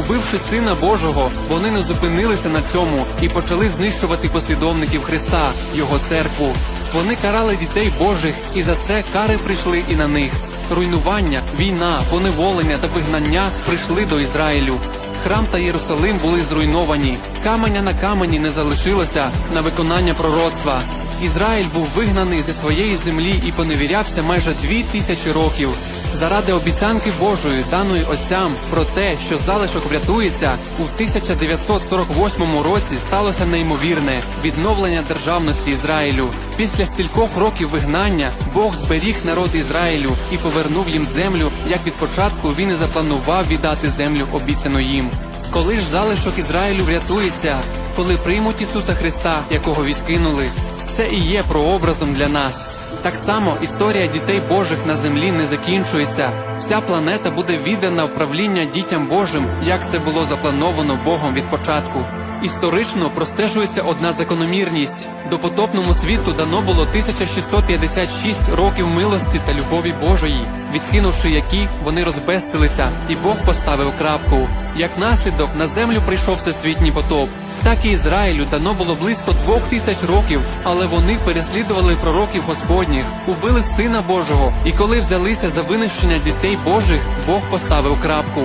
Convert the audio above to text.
Убивши сина Божого, вони не зупинилися на цьому і почали знищувати послідовників Христа, його церкву. Вони карали дітей Божих, і за це кари прийшли і на них. Руйнування, війна, поневолення та вигнання прийшли до Ізраїлю. Храм та Єрусалим були зруйновані. Каменя на камені не залишилося на виконання пророцтва. Ізраїль був вигнаний зі своєї землі і поневірявся майже дві тисячі років. Заради обіцянки Божої, даної отцям, про те, що залишок врятується, у 1948 році сталося неймовірне відновлення державності Ізраїлю. Після стількох років вигнання Бог зберіг народ Ізраїлю і повернув їм землю, як від початку він і запланував віддати землю обіцяну їм. Коли ж залишок Ізраїлю врятується, коли приймуть Ісуса Христа, якого відкинули, це і є прообразом для нас. Так само історія дітей Божих на землі не закінчується. Вся планета буде віддана в правління дітям Божим, як це було заплановано Богом від початку. Історично простежується одна закономірність. Допотопному світу дано було 1656 років милості та любові Божої, відкинувши які вони розбестилися, і Бог поставив крапку. Як наслідок на землю прийшов всесвітній потоп. Так і Ізраїлю дано було близько двох тисяч років, але вони переслідували пророків Господніх, убили Сина Божого, і коли взялися за винищення дітей Божих, Бог поставив крапку.